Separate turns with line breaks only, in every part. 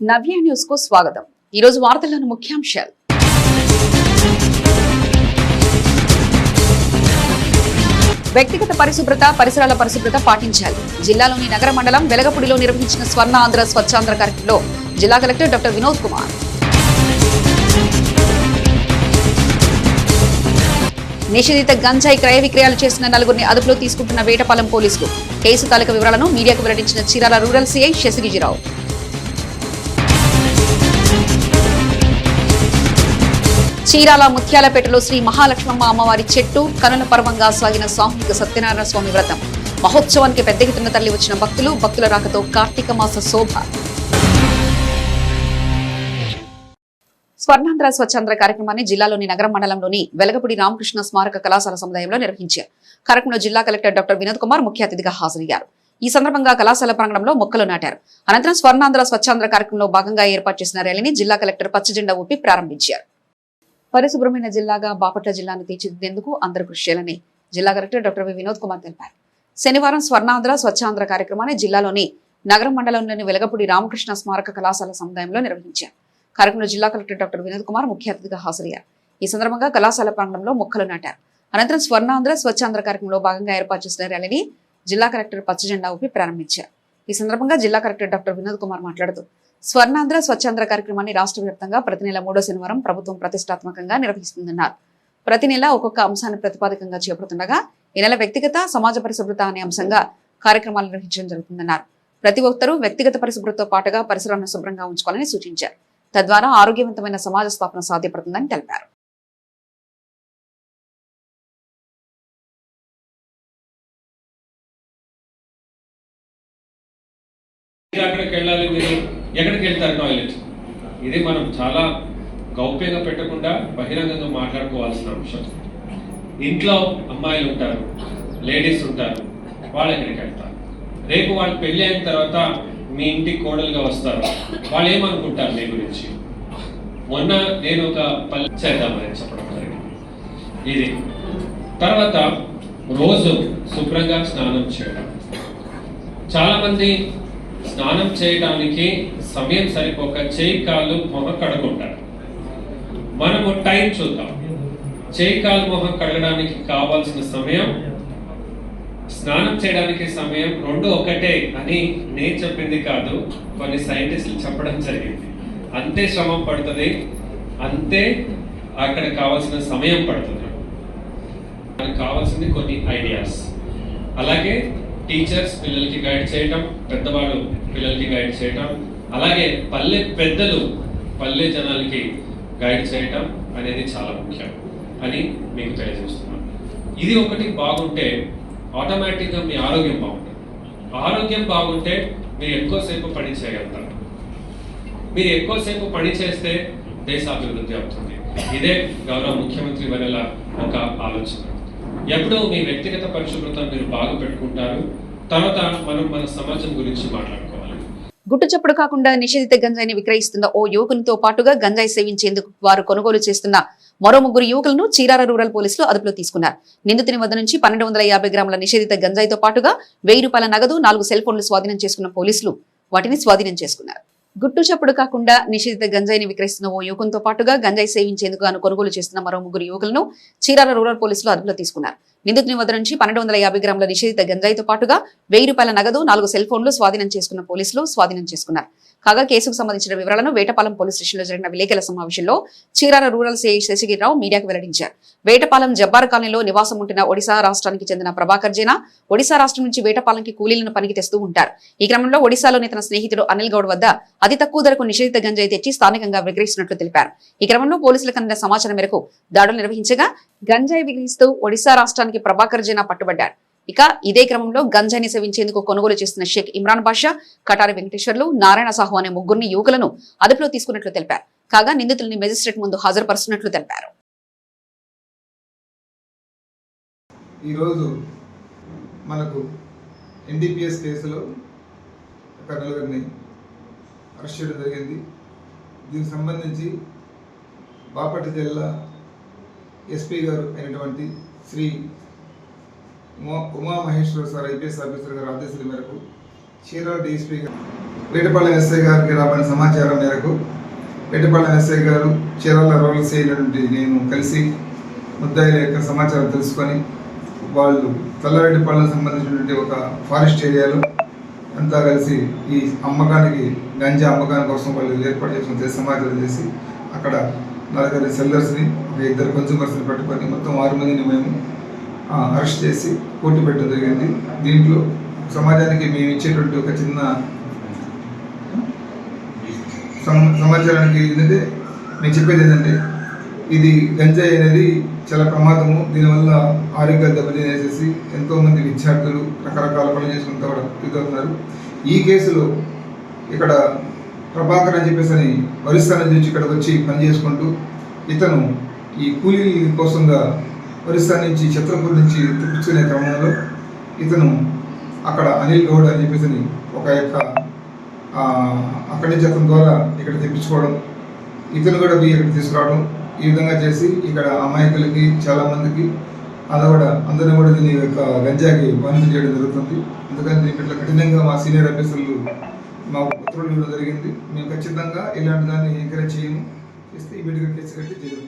నవ్య న్యూస్కు స్వాగతం. ఈరోజు వార్తలను వార్తల్లోని ముఖ్యాంశాలు. వ్యక్తిగత పరిశుభ్రత పరిసరాల పరిశుభ్రత పాటించాలి. జిల్లాలోని నగర మండలం వెలగపూడిలో నిర్వహించిన స్వర్ణ ఆంధ్ర స్వచ్ఛాంధ్ర కార్యక్రమంలో జిల్లా కలెక్టర్ డాక్టర్ వినోద్ కుమార్. నిషేధిత గంజాయి క్రయ విక్రయాలు చేసిన నలుగురిని అదుపులో తీసుకుంటున్న వేటపాలెం పోలీసులు. కేసు తాలూకా వివరాలను మీడియాకు వెల్లడించిన చీరాల రూరల్ సీఐ శశిగిరిరావు. చీరాల ముత్యాలపేటలో శ్రీ మహాలక్ష్మమ్మ అమ్మవారి చెట్టు కనుల పర్వంగా సాగిన సామూహిక సత్యనారాయణ స్వామి వ్రతం. మహోత్సవానికి పెద్ద ఎత్తున తరలి వచ్చిన భక్తులు భక్తుల రాకతో కార్తీక మాస శోభ. స్వర్ణాంధ్ర స్వచ్ఛాంధ్ర కార్యక్రమాన్ని జిల్లాలోని నగరం మండలంలోని వెలగపూడి రామకృష్ణ స్మారక కళాశాల సముదాయంలో నిర్వహించారు. కార్యక్రమంలో జిల్లా కలెక్టర్ డాక్టర్ వినోద్ కుమార్ ముఖ్య అతిథిగా హాజరయ్యారు. ఈ సందర్భంగా కళాశాల ప్రాంగణంలో మొక్కలు నాటారు. అనంతరం స్వర్ణాంధ్ర స్వచ్ఛాంధ్ర కార్యక్రమంలో భాగంగా ఏర్పాటు చేసిన ర్యాలీని జిల్లా కలెక్టర్ పచ్చజెండా ఊపి ప్రారంభించారు. పరిశుభ్రమైన జిల్లాగా బాపట్ల జిల్లాను తీర్చిదిద్దేందుకు అందరూ కృషి చేయాలని జిల్లా collector doctor V Vinod Kumar తెలిపారు. శనివారం స్వర్ణాంధ్ర స్వచ్ఛాంధ్ర కార్యక్రమాన్ని జిల్లాలోని నగరం మండలంలోని వెలగపూడి రామకృష్ణ స్మారక కళాశాల సముదాయంలో నిర్వహించారు. కార్యక్రమంలో జిల్లా కలెక్టర్ డాక్టర్ వినోద్ కుమార్ ముఖ్య అతిథిగా హాజరయ్యారు. ఈ సందర్భంగా కళాశాల ప్రాంగణంలో మొక్కలు నాటారు. అనంతరం స్వర్ణాంధ్ర స్వచ్ఛాంధ్ర కార్యక్రమంలో భాగంగా ఏర్పాటు చేసిన ర్యాలీని జిల్లా కలెక్టర్ పచ్చజెండా ఊపి ప్రారంభించారు. ఈ సందర్భంగా జిల్లా కలెక్టర్ డాక్టర్ వినోద్ కుమార్ మాట్లాడుతూ స్వర్ణాంధ్ర స్వచ్ఛాంధ్ర కార్యక్రమాన్ని రాష్ట్ర వ్యాప్తంగా ప్రతి నెల మూడో శనివారం ప్రభుత్వం ప్రతిష్టాత్మకంగా నిర్వహిస్తుందన్నారు. ప్రతి నెల ఒక్కొక్క అంశాన్ని ప్రతిపాదికంగా చేపడుతుండగా ఈ నెల వ్యక్తిగత సమాజ పరిశుభ్రత అనే అంశంగా కార్యక్రమాలు నిర్వహించడం జరుగుతుందన్నారు. ప్రతి ఒక్కరూ వ్యక్తిగత పరిశుభ్రతతో పాటుగా పరిసరాలను శుభ్రంగా ఉంచుకోవాలని సూచించారు. తద్వారా ఆరోగ్యవంతమైన సమాజ స్థాపన సాధ్యపడుతుందని తెలిపారు.
మీరు వెళ్ళాలి మీరు? ఎక్కడికి వెళ్తారు టాయిలెట్? ఇది మనం చాలా గౌప్యంగా పెట్టకుండా బహిరంగంగా మాట్లాడుకోవాల్సిన అంశం. ఇంట్లో అమ్మాయిలు ఉంటారు లేడీస్ ఉంటారు వాళ్ళు ఎక్కడికి వెళ్తారు? రేపు వాళ్ళు పెళ్ళి అయిన తర్వాత మీ ఇంటికి కోడలుగా వస్తారు. వాళ్ళు ఏమనుకుంటారు మీ గురించి? మొన్న నేను ఒక పల్లె చేద్దామని చెప్పడం జరిగింది. ఇది. తర్వాత రోజు శుభ్రంగా స్నానం చేయడం. చాలామంది స్నానం చేయడానికి సమయం సరిపోక చేయి కాళ్ళు మొహం కడగొంటారు మనము టైం చూద్దాం. చేయి కాలు మొహం కడగడానికి కావాల్సిన సమయం స్నానం చేయడానికి సమయం రెండు ఒకటే అని నేను చెప్పింది కాదు. కొన్ని సైంటిస్టులు చెప్పడం జరిగింది. అంతే శ్రమం పడుతుంది అంతే అక్కడ కావాల్సిన సమయం పడుతుంది. మనకు కావాల్సింది కొన్ని ఐడియాస్. అలాగే టీచర్స్ పిల్లలకి గైడ్ చేయటం పెద్దవాళ్ళు పిల్లలకి గైడ్ చేయటం అలాగే పల్లె పెద్దలు పల్లె జనాలకి గైడ్ చేయటం అనేది చాలా ముఖ్యం అని మీకు తెలియజేస్తున్నాను. ఇది ఒకటి బాగుంటే ఆటోమేటిక్గా మీ ఆరోగ్యం బాగుంటుంది. ఆరోగ్యం బాగుంటే మీరు ఎక్కువసేపు పని చేయగలుగుతారు. మీరు ఎక్కువసేపు పని చేస్తే దేశాభివృద్ధి అవుతుంది. ఇదే గౌరవ ముఖ్యమంత్రి వరల ఒక ఆలోచన. ఎప్పుడూ మీ వ్యక్తిగత పరిశుభ్రత మీరు బాగా పెట్టుకుంటారు. తర్వాత మనం మన సమాజం గురించి మాట్లాడుకోవాలి
గుట్టు చప్పుడు కాకుండా నిషేధిత గంజాయిని విక్రయిస్తున్న ఓ యువకునితో పాటుగా గంజాయి సేవించేందుకు వారు కొనుగోలు చేస్తున్న మరో ముగ్గురు యువకులను చీరాల రూరల్ పోలీసులు అదుపులో తీసుకున్నారు. నిందితుని వద్ద నుంచి పన్నెండు వందల యాభై గ్రాముల నిషేధిత గంజాయితో పాటుగా వెయ్యి రూపాయల నగదు నాలుగు సెల్ ఫోన్లు స్వాధీనం చేసుకున్న పోలీసులు వాటిని స్వాధీనం చేసుకున్నారు. గుట్టు చప్పుడు కాకుండా నిషేధిత గంజాయిని విక్రయిస్తున్న ఓ యువకునితో పాటుగా గంజాయి సేవించేందుకు గాను కొనుగోలు చేస్తున్న మరో ముగ్గురు యువకులను చీరాల రూరల్ పోలీసులు అదుపులో తీసుకున్నారు. నిందితుని వద్ద నుంచి పన్నెండు వందల యాభై గ్రాముల నిషేధిత గంజాయితో పాటుగా వెయ్యి రూపాయల నగదు నాలుగు సెల్ ఫోన్లు స్వాధీనం చేసుకున్న పోలీసులు స్వాధీనం చేసుకున్నారు. కాగా కేసుకు సంబంధించిన వివరాలను వేటపాలెం పోలీస్ స్టేషన్లో జరిగిన విలేకరుల సమావేశంలో చీరాల రూరల్ సిఐ శశిగిరిరావు మీడియాకు వెల్లడించారు. వేటపాలెం జబ్బార్ కాలనీలో నివాసం ఉంటున్న ఒడిశా రాష్ట్రానికి చెందిన ప్రభాకర్ జైనా ఒడిశా రాష్ట్రం నుంచి వేటపాలెంకి కూలీలను పనికి తెస్తూ ఉంటారు. ఈ క్రమంలో ఒడిశాలోని తన స్నేహితుడు అనిల్ గౌడ్ వద్ద అతి తక్కువ ధరకు నిషేధిత గంజాయి తెచ్చి స్థానికంగా విక్రయిస్తున్నట్లు తెలిపారు. ఈ క్రమంలో పోలీసులకు అందిన సమాచారం మేరకు దాడులు నిర్వహించగా గంజాయి విక్రయిస్తూ ఒడిశా రాష్ట్రానికి ప్రభాకర్ జైనా పట్టుబడ్డారు. ఇక ఇదే క్రమంలో గంజాయిని సేవించేందుకు కొనుగోలు చేస్తున్న షేక్ ఇమ్రాన్ బాషా కటారి వెంకటేశ్వర్లు నారాయణ సాహు అనే ముగ్గురిని యువకులను అదుపులో తీసుకున్నట్లు తెలిపారు. కాగా నిందితుల్ని మెజిస్ట్రేట్ ముందు హాజరుపరుస్తున్నట్లు తెలిపారు.
ఈరోజు మనకు ఎన్డీపీఎస్ కేసులో ఒక నలుగురిని అరెస్ట్ చేయడం జరిగింది. దీనికి సంబంధించి బాపట్ల జిల్లా ఎస్పీ గారు అయినటువంటి Sri Uma Umamaheswara sir IPS officer గారి ఆదేశాల మేరకు చీరాల డీఎస్పీ గారు వేటపాలెం ఎస్ఐ గారికి రాబడిన సమాచారం మేరకు వేటపాలెం ఎస్ఐ గారు చీరాల రోల్ చేయనటువంటి నేను కలిసి ముద్దాయిల యొక్క సమాచారం తెలుసుకొని వాళ్ళు తెల్లవేటపాలెం సంబంధించినటువంటి ఒక ఫారెస్ట్ ఏరియాలో అంతా కలిసి ఈ అమ్మకానికి గంజా అమ్మకాని కోసం వాళ్ళు ఏర్పాటు చేసిన సమాచారం చేసి అక్కడ నలుగురు సెల్లర్స్ని ఒక ఇద్దరు కన్సూమర్స్ని పట్టుకొని మొత్తం ఆరు మందిని మేము అరెస్ట్ చేసి కోర్టు పెట్టడం జరిగింది దీంట్లో సమాజానికి మేము ఇచ్చేటువంటి ఒక చిన్న సమాచారానికి ఏంటంటే మేము చెప్పేది ఏంటంటే ఇది గంజాయి అనేది చాలా ప్రమాదము. దీనివల్ల ఆరోగ్యాలు దెబ్బతినేసేసి ఎంతోమంది విద్యార్థులు రకరకాల పనులు చేసుకుంటూ కూడా ఈ కేసులో ఇక్కడ ప్రభాకర్ అని చెప్పేసి అని వరిస్థానం నుంచి ఇక్కడ వచ్చి పని చేసుకుంటూ ఇతను ఈ కూలీ కోసంగా ఒరిస్సా నుంచి ఛత్రపూర్ నుంచి తెప్పించుకునే క్రమంలో ఇతను అక్కడ అనిల్ గౌడ్ అని చెప్పేసి ఒక యొక్క అక్కడి నుంచి అతని ద్వారా ఇక్కడ తెప్పించుకోవడం ఇతను కూడా పోయి ఇక్కడ తీసుకురావడం ఈ విధంగా చేసి ఇక్కడ అమాయకులకి చాలామందికి అలా అది కూడా అందరిని కూడా దీని యొక్క గంజాకి బానిస చేయడం జరుగుతుంది. అందుకని దీని పట్ల కఠినంగా మా సీనియర్ ఆఫీసర్లు మా ఉత్తర్వులు ఇవ్వడం జరిగింది. మేము ఖచ్చితంగా ఇలాంటి దాన్ని ఎంకరేజ్ చేయము. చేస్తే ఇమీడియట్గా కేసు కట్టి జైలు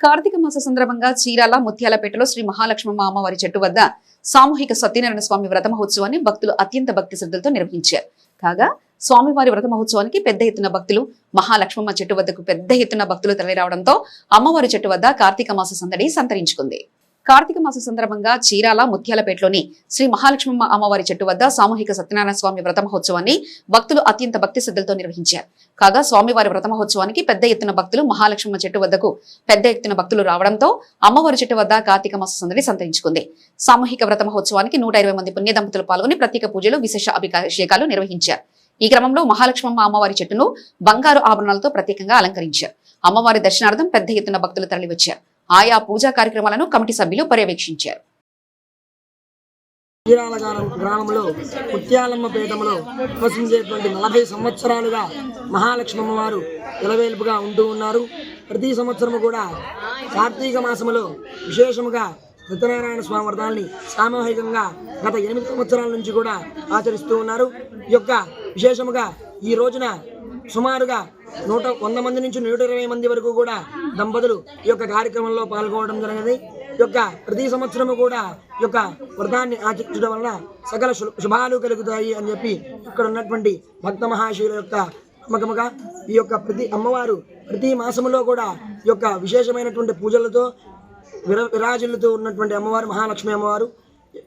కార్తీక మాస సందర్భంగా చీరాల ముత్యాలపేటలో శ్రీ మహాలక్ష్మమ్మ అమ్మవారి చెట్టు వద్ద సామూహిక సత్యనారాయణ స్వామి వ్రత మహోత్సవాన్ని భక్తులు అత్యంత భక్తి శ్రద్ధలతో నిర్వహించారు. కాగా స్వామివారి వ్రత మహోత్సవానికి పెద్ద ఎత్తున భక్తులు మహాలక్ష్మమ్మ చెట్టు వద్దకు పెద్ద ఎత్తున భక్తులు తరలిరావడంతో అమ్మవారి చెట్టు వద్ద కార్తీక మాస సందడి సంతరించుకుంది. కార్తీక మాస సందర్భంగా చీరాల ముత్యాలపేటలోని శ్రీ మహాలక్ష్మమ్మ అమ్మవారి చెట్టు వద్ద సామూహిక సత్యనారాయణ స్వామి వ్రత మహోత్సవాన్ని భక్తులు అత్యంత భక్తి శ్రద్ధలతో నిర్వహించారు. కాగా స్వామివారి వ్రత మహోత్సవానికి పెద్ద ఎత్తున భక్తులు మహాలక్ష్మమ్మ చెట్టు వద్దకు పెద్ద ఎత్తున భక్తులు రావడంతో అమ్మవారి చెట్టు వద్ద కార్తీక మాస సందడి సంతరించుకుంది. సామూహిక వ్రత మహోత్సవానికి నూట ఇరవై మంది పుణ్య దంపతులు పాల్గొని ప్రత్యేక పూజలు విశేష అభిషేకాలు నిర్వహించారు. ఈ క్రమంలో మహాలక్ష్మమ్మ అమ్మవారి చెట్టును బంగారు ఆభరణాలతో ప్రత్యేకంగా అలంకరించారు. అమ్మవారి దర్శనార్థం పెద్ద ఎత్తున భక్తులు తరలివచ్చారు. ఆయా పూజా కార్యక్రమాలను కమిటీ సభ్యులు పర్యవేక్షించారు.
వీరాలగారం గ్రామంలో ముత్యాలమ్మ పీఠంలో నివసించేటువంటి నలభై సంవత్సరాలుగా మహాలక్ష్మమ్మ వారు ఇలవేల్పుగా ఉంటూ ఉన్నారు. ప్రతి సంవత్సరము కూడా కార్తీక మాసములో విశేషముగా సత్యనారాయణ స్వామి వ్రతాన్ని సామూహికంగా గత ఎనిమిది సంవత్సరాల నుంచి కూడా ఆచరిస్తూ ఉన్నారు. ఈ యొక్క విశేషముగా ఈ రోజున సుమారుగా నూట వంద మంది నుంచి నూట ఇరవై మంది వరకు కూడా దంపతులు ఈ యొక్క కార్యక్రమంలో పాల్గొనడం జరిగింది. ఈ యొక్క ప్రతి సంవత్సరము కూడా ఈ యొక్క వ్రతాన్ని ఆచరించడం వలన సకల శుభాలు కలుగుతాయి అని చెప్పి ఇక్కడ ఉన్నటువంటి భక్త మహాశివుల యొక్క నమ్మకముగా ఈ యొక్క ప్రతి అమ్మవారు ప్రతి మాసములో కూడా ఈ యొక్క విశేషమైనటువంటి పూజలతో విర విరాజిల్లుతూ ఉన్నటువంటి అమ్మవారు మహాలక్ష్మి అమ్మవారు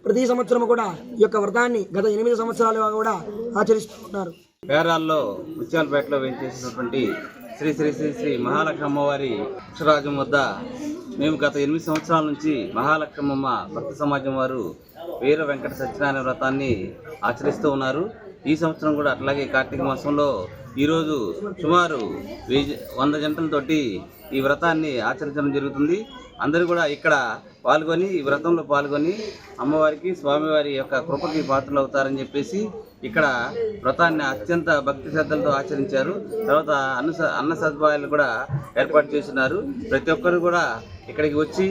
ప్రతి సంవత్సరం కూడా ఈ యొక్క వ్రతాన్ని గత ఎనిమిది సంవత్సరాలుగా కూడా ఆచరిస్తూ ఉన్నారు.
పేరాల్లో ముత్యాలపేటలో వేయించేసినటువంటి శ్రీ శ్రీ శ్రీ శ్రీ మహాలక్ష్మి అమ్మవారి వద్ద మేము గత ఎనిమిది సంవత్సరాల నుంచి మహాలక్ష్మమ్మ భక్త సమాజం వారు వీర వెంకట సత్యనారాయణ వ్రతాన్ని ఆచరిస్తూ ఉన్నారు. ఈ సంవత్సరం కూడా అట్లాగే కార్తీక మాసంలో ఈరోజు సుమారు వెయ్యి వంద జంటలతోటి ఈ వ్రతాన్ని ఆచరించడం జరుగుతుంది. అందరూ కూడా ఇక్కడ పాల్గొని ఈ వ్రతంలో పాల్గొని అమ్మవారికి స్వామివారి యొక్క కృపకి పాత్రలు అవుతారని చెప్పేసి ఇక్కడ వ్రతాన్ని అత్యంత భక్తి శ్రద్ధలతో ఆచరించారు. తర్వాత అన్న అన్న సదుపాయాలు కూడా ఏర్పాటు చేస్తున్నారు. ప్రతి ఒక్కరు కూడా ఇక్కడికి వచ్చి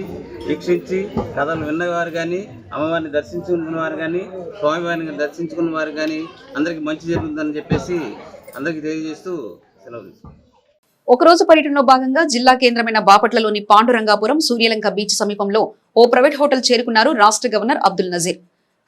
వీక్షించి కథలు విన్నవారు కానీ అమ్మవారిని దర్శించుకున్న వారు కానీ స్వామివారిని దర్శించుకున్న వారు కానీ అందరికీ మంచి జరుగుతుందని చెప్పేసి అందరికీ తెలియజేస్తూ సెలవు
ఒకరోజు పర్యటనలో భాగంగా జిల్లా కేంద్రమైన బాపట్లలోని పాండురంగాపురం సూర్యలంక బీచ్ సమీపంలో ఓ ప్రైవేట్ హోటల్ చేరుకున్నారు రాష్ట్ర గవర్నర్ అబ్దుల్ నజీర్.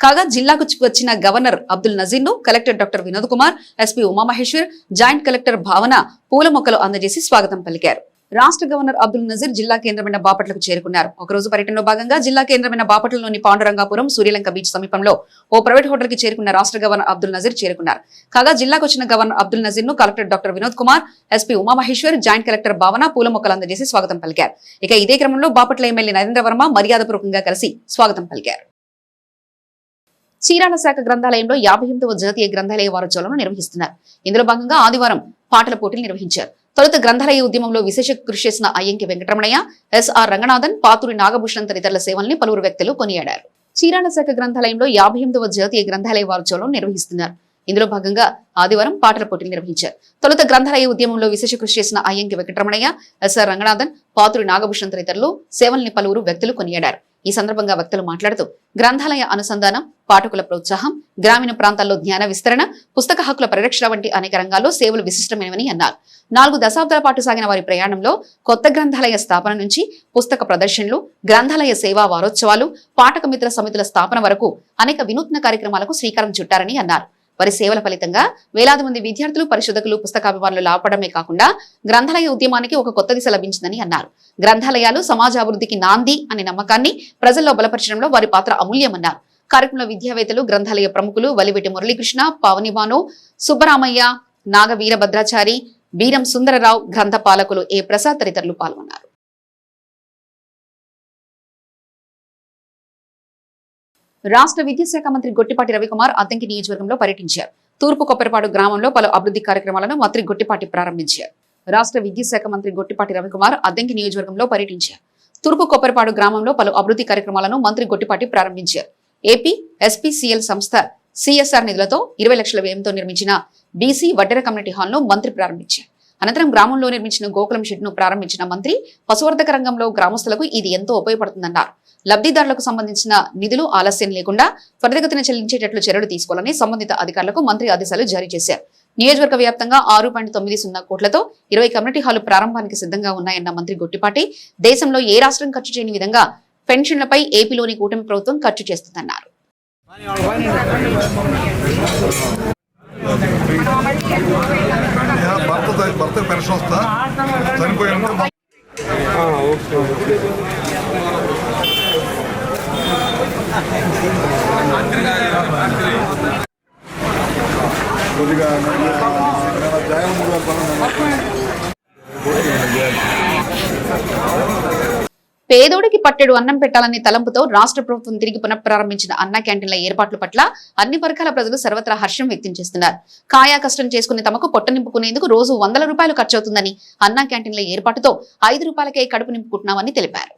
కాగా జిల్లాకు వచ్చిన governor Abdul నజీర్ను collector doctor Vinod Kumar SP Umamaheswar joint collector Bhavana పూల మొక్కలు అందజేసి స్వాగతం పలికారు. రాష్ట్ర గవర్నర్ అబ్దుల్ నజీర్ జిల్లా కేంద్రమైన బాపట్లకు చేరుకున్నారు. ఒకరోజు పర్యటనలో భాగంగా జిల్లా కేంద్రమైన బాపట్లలోని పాండురంగాపురం సూర్యలంక బీచ్ సమీపంలో ఓ ప్రైవేట్ హోటల్కి చేరుకున్న రాష్ట్ర గవర్నర్ అబ్దుల్ నజీర్ చేరుకున్నారు. కాగా జిల్లాకు వచ్చిన governor Abdul నజీర్ను collector doctor Vinod Kumar SP Umamaheswar joint collector Bhavana పూల మొక్కలు అందజేసి స్వాగతం పలికారు. ఇక ఇదే క్రమంలో బాపట్ల ఎమ్మెల్యే నరేంద్ర వర్మ మర్యాదపూర్వకంగా కలిసి స్వాగతం పలికారు. చీరాల శాఖ గ్రంథాలయంలో యాభై ఎనిమిదవ జాతీయ గ్రంథాలయ వారోత్సవాలను నిర్వహిస్తున్నారు. ఇందులో భాగంగా ఆదివారం పాటల పోటీలు నిర్వహించారు. తొలుత గ్రంథాలయ ఉద్యమంలో విశేష కృషి చేసిన అయ్యంకి వెంకటరమణయ్య ఎస్ఆర్ రంగనాథన్ పాతూరి నాగభూషణ్ తదితరుల సేవల్ని పలువురు వ్యక్తులు కొనియాడారు. చీరాల శాఖ గ్రంథాలయంలో యాభై ఎనిమిదవ జాతీయ గ్రంథాలయ వారోత్సవాలను నిర్వహిస్తున్నారు. ఇందులో భాగంగా ఆదివారం పాటల పోటీలు నిర్వహించారు. తొలుత గ్రంథాలయ ఉద్యమంలో విశేష కృషి చేసిన అయ్యంకి వెంకటరమణయ్య ఎస్ఆర్ రంగనాథన్ పాతురి నాగభూషణ్ తదితరులు సేవల్ని పలువురు వ్యక్తులు కొనియాడారు. ఈ సందర్భంగా వక్తలు మాట్లాడుతూ గ్రంథాలయ అనుసంధానం పాఠకుల ప్రోత్సాహం గ్రామీణ ప్రాంతాల్లో జ్ఞాన విస్తరణ పుస్తక హక్కుల పరిరక్షణ వంటి అనేక రంగాల్లో సేవలు విశిష్టమైనవని అన్నారు. నాలుగు దశాబ్దాల పాటు సాగిన వారి ప్రయాణంలో కొత్త గ్రంథాలయ స్థాపన నుంచి పుస్తక ప్రదర్శనలు గ్రంథాలయ సేవా వారోత్సవాలు పాఠక మిత్ర సమితుల స్థాపన వరకు అనేక వినూత్న కార్యక్రమాలకు శ్రీకారం చుట్టారని అన్నారు. వారి సేవల ఫలితంగా వేలాది మంది విద్యార్థులు పరిశోధకులు పుస్తకాభిమానులు లాభపడమే కాకుండా గ్రంథాలయ ఉద్యమానికి ఒక కొత్త దిశ లభించిందని అన్నారు. గ్రంథాలయాలు సమాజాభివృద్ధికి నాంది అనే నమ్మకాన్ని ప్రజల్లో బలపరచడంలో వారి పాత్ర అమూల్యమన్నారు. కార్యక్రమంలో విద్యావేత్తలు గ్రంథాలయ ప్రముఖులు వలివెటి మురళీకృష్ణ పావనివాను సుబ్బరామయ్య నాగ వీరభద్రాచారి బీరం సుందరరావు గ్రంథ పాలకులు ఏ ప్రసాద్ తదితరులు పాల్గొన్నారు. రాష్ట్ర విద్యాశాఖ మంత్రి గొట్టిపాటి రవికుమార్ అద్దంకి నియోజకవర్గంలో పర్యటించారు. తూర్పు కొప్పరపాడు గ్రామంలో పలు అభివృద్ధి కార్యక్రమాలను మంత్రి గొట్టిపాటి ప్రారంభించారు. రాష్ట్ర విద్యాశాఖ మంత్రి గొట్టిపాటి రవికుమార్ అద్దంకి నియోజకవర్గంలో పర్యటించారు. తూర్పు కొప్పరపాడు గ్రామంలో పలు అభివృద్ధి కార్యక్రమాలను మంత్రి గొట్టిపాటి ప్రారంభించారు. ఏపీ ఎస్పీసీఎల్ సంస్థ సిఎస్ఆర్ నిధులతో ఇరవై లక్షల వ్యయంతో నిర్మించిన బీసీ వడ్డెర కమ్యూనిటీ హాల్ను మంత్రి ప్రారంభించారు. అనంతరం గ్రామంలో నిర్మించిన గోకులం షెడ్ను ప్రారంభించిన మంత్రి పశువర్ధక రంగంలో గ్రామస్తులకు ఇది ఎంతో ఉపయోగపడుతుందన్నారు. లబ్ధిదారులకు సంబంధించిన నిధులు ఆలస్యం లేకుండా త్వరితగతిన చెల్లించేటట్లు చర్యలు తీసుకోవాలని సంబంధిత అధికారులకు మంత్రి ఆదేశాలు జారీ చేశారు. నియోజకవర్గ వ్యాప్తంగా ఆరు పాయింట్ తొమ్మిది సున్నా కోట్లతో ఇరవై కమ్యూనిటీ హాలు ప్రారంభానికి సిద్ధంగా ఉన్నాయన్న మంత్రి గొట్టిపాటి దేశంలో ఏ రాష్ట్రం ఖర్చు చేయని విధంగా పెన్షన్లపై ఏపీలోని కూటమి ప్రభుత్వం ఖర్చు చేస్తుందన్నారు.
భర్త భర్త పెన్షన్ వస్తా చనిపోయినప్పుడు మా- కొద్దిగా నేను
పేదోడికి పట్టెడు అన్నం పెట్టాలనే తలంపుతో రాష్ట్ర ప్రభుత్వం తిరిగి పునఃప్రారంభించిన అన్న క్యాంటీన్ల ఏర్పాట్ల పట్ల అన్ని వర్గాల ప్రజలు సర్వత్రా హర్షం వ్యక్తం చేస్తున్నారు. కాయా కష్టం చేసుకుని తమకు పొట్ట నింపుకునేందుకు రోజు వందల రూపాయలు ఖర్చవుతుందని అన్నా క్యాంటీన్ల ఏర్పాటుతో ఐదు రూపాయలకే కడుపు నింపుకుంటున్నామని తెలిపారు.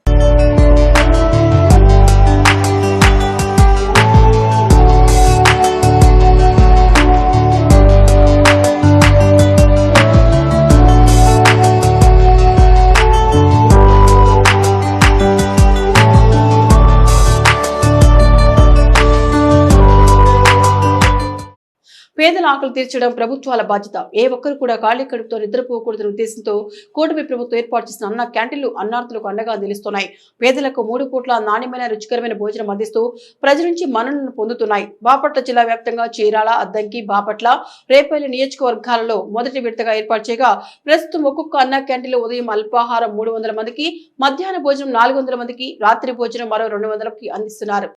పేదల ఆకలి తీర్చడం ప్రభుత్వాల బాధ్యత. ఏ ఒక్కరు కూడా ఖాళీ కడుపుతో నిద్రపోకూడదనే ఉద్దేశంతో కూటమి ప్రభుత్వం ఏర్పాటు చేసిన అన్న క్యాంటీన్లు అన్నార్థులకు అండగా నిలుస్తున్నాయి. పేదలకు మూడు పూట్ల నాణ్యమైన రుచికరమైన భోజనం అందిస్తూ ప్రజల నుంచి మన్ననలు పొందుతున్నాయి. బాపట్ల జిల్లా వ్యాప్తంగా చీరాల అద్దంకి బాపట్ల రేపల్లి నియోజకవర్గాలలో మొదటి విడతగా ఏర్పాటు చేయగా ప్రస్తుతం ఒక్కొక్క అన్న క్యాంటీన్లో ఉదయం అల్పాహారం మూడు వందల మందికి మధ్యాహ్న భోజనం నాలుగు వందల మందికి రాత్రి భోజనం మరో రెండు వందలకి అందిస్తున్నారు.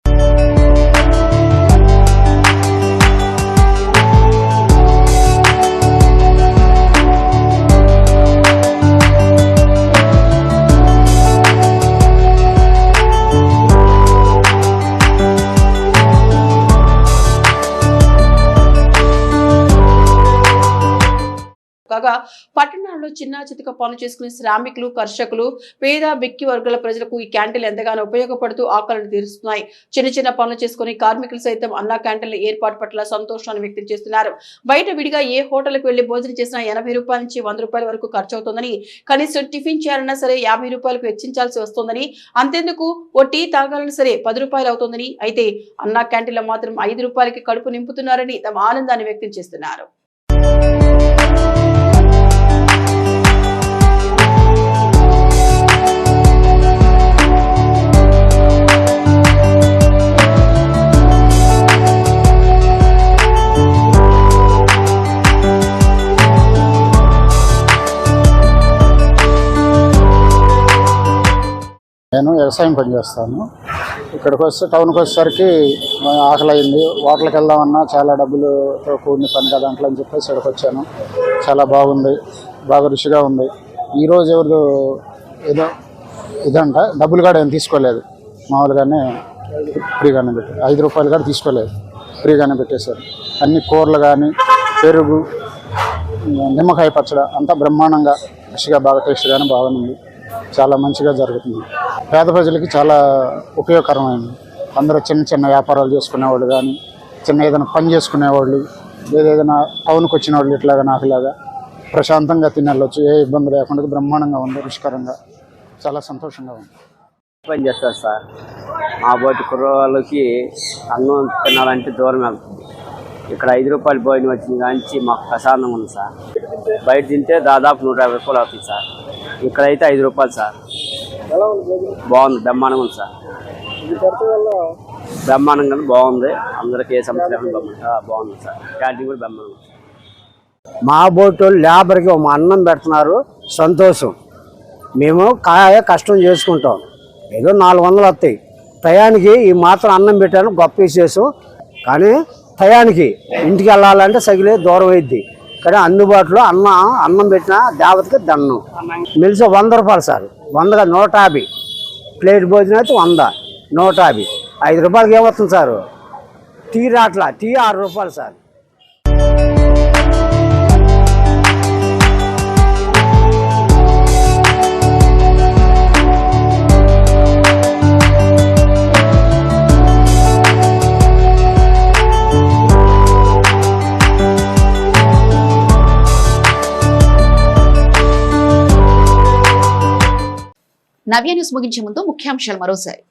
కాగా పట్టణాల్లో చిన్న చితక పనులు చేసుకునే శ్రామికులు కర్షకులు పేద బిక్కి వర్గాల ప్రజలకు ఈ క్యాంటీన్లు ఎంతగానో ఉపయోగపడుతూ ఆకలిని తీరుస్తున్నాయి. చిన్న చిన్న పనులు చేసుకుని కార్మికులు సైతం అన్నా క్యాంటీన్ల ఏర్పాటు పట్ల సంతోషాన్ని వ్యక్తం చేస్తున్నారు. బయట విడిగా ఏ హోటల్కి వెళ్ళి భోజనం చేసినా ఎనభై రూపాయల నుంచి వంద రూపాయల వరకు ఖర్చు అవుతుందని కనీసం టిఫిన్ చేయాలన్నా సరే యాభై రూపాయలకు వెచ్చించాల్సి వస్తుందని అంతేందుకు ఓ టీ తాగాలన్నా సరే పది రూపాయలు అవుతుందని అయితే అన్నా క్యాంటీన్లో మాత్రం ఐదు రూపాయలకి కడుపు నింపుతున్నారని తమ ఆనందాన్ని వ్యక్తం చేస్తున్నారు.
నేను వ్యవసాయం పని చేస్తాను ఇక్కడికి వస్తే టౌన్కి వచ్చేసరికి ఆకలి అయింది హోటల్కి వెళ్దామన్నా చాలా డబ్బులుతో కూడిన పని కదా దాంట్లో అని చెప్పేసి ఇక్కడికి వచ్చాను. చాలా బాగుంది బాగా రుచిగా ఉంది. ఈరోజు ఎవరు ఏదో ఇదంట డబ్బులు కూడా ఏం తీసుకోలేదు. మామూలుగానే ఫ్రీగానే పెట్టి ఐదు రూపాయలు కూడా తీసుకోలేదు ఫ్రీగానే పెట్టేశారు. అన్ని కూరలు కానీ పెరుగు నిమ్మకాయ పచ్చడి అంతా బ్రహ్మాండంగా రుచిగా బాగా టేస్ట్గానే బాగుంది. చాలా మంచిగా జరుగుతుంది. పేద ప్రజలకి చాలా ఉపయోగకరమైంది. అందరూ చిన్న చిన్న వ్యాపారాలు చేసుకునేవాళ్ళు కానీ చిన్న ఏదైనా పని చేసుకునేవాళ్ళు లేదా ఏదైనా టౌన్కి వచ్చిన వాళ్ళు ఇట్లాగా నాకులాగా ప్రశాంతంగా తినెళ్ళొచ్చు. ఏ ఇబ్బంది లేకుండా బ్రహ్మాండంగా ఉంది రుచికరంగా చాలా సంతోషంగా ఉంది.
పని చేస్తారు సార్. మా బోటి కుర్రవాళ్ళకి అన్నం తినాలంటే దూరం వెళ్తుంది. ఇక్కడ ఐదు రూపాయలు భోజనం వచ్చింది కానీ మాకు ప్రశాంతంగా ఉంది సార్. బయట తింటే దాదాపు నూట యాభై రూపాయలు అవుతుంది సార్. ఇక్కడైతే ఐదు రూపాయలు సార్. బాగుంది బ్రహ్మాండంగా ఉంది సార్. బ్రహ్మాండంగా బాగుంది. అందరికీ ఏ సమస్య బాగుంది. సార్. క్యాంటీన్ కూడా బ్రహ్మాండంగా ఉంది.
మా బోటు లేబర్కి మా అన్నం పెడుతున్నారు. సంతోషం. మేము కాయ కష్టం చేసుకుంటాం. ఏదో నాలుగు వందలు వస్తాయి. టయానికి ఈ మాత్రం అన్నం పెట్టాను గొప్ప విశేషం. కానీ టయానికి ఇంటికి వెళ్ళాలంటే సగిలే దూరం అయింది కానీ అందుబాటులో అన్నం అన్నం పెట్టిన దేవతకి దండం. మిలిసి వంద రూపాయలు సార్. వందగా నూట యాభై. ప్లేట్ భోజనం అయితే వంద నూట యాభై. ఐదు రూపాయలకి ఏమవుతుంది సారు? టీ రాట్లా టీ ఆరు రూపాయలు సార్.
నవ్య న్యూస్ ముగించే ముందు ముఖ్యాంశాలు మరోసారి.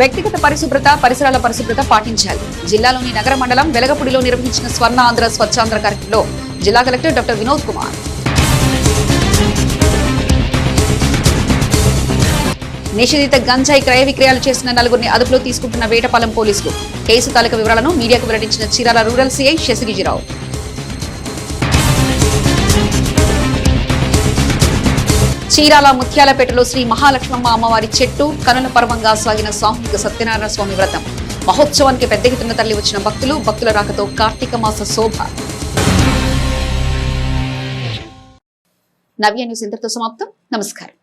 వ్యక్తిగత పరిశుభ్రత పరిసరాల పరిశుభ్రత పాటించాలి. జిల్లాలోని నగర మండలం వెలగపూడిలో నిర్వహించిన స్వర్ణ ఆంధ్ర స్వచ్ఛాంధ్ర కార్యక్రమంలో జిల్లా కలెక్టర్ డాక్టర్ వినోద్ కుమార్. నిషేధిత గంజాయి క్రయ విక్రయాలు చేసిన నలుగురిని అదుపులో తీసుకుంటున్న వేటపాలెం పోలీసులు. కేసు తాలూకా వివరాలను మీడియాకు వెల్లడించిన చీరాల రూరల్ సీఐ శశిగిజిరావు చీరాల ముత్యాలపేటలో శ్రీ మహాలక్ష్మమ్మ అమ్మవారి చెట్టు కనుల పర్వంగా సాగిన సామూహిక సత్యనారాయణ స్వామి వ్రతం. మహోత్సవానికి పెద్ద ఎత్తున తరలి వచ్చిన భక్తులు భక్తుల రాకతో కార్తీక మాస శోభ. నవ్య న్యూస్ ఇంతటితో సమాప్తం. నమస్కారం.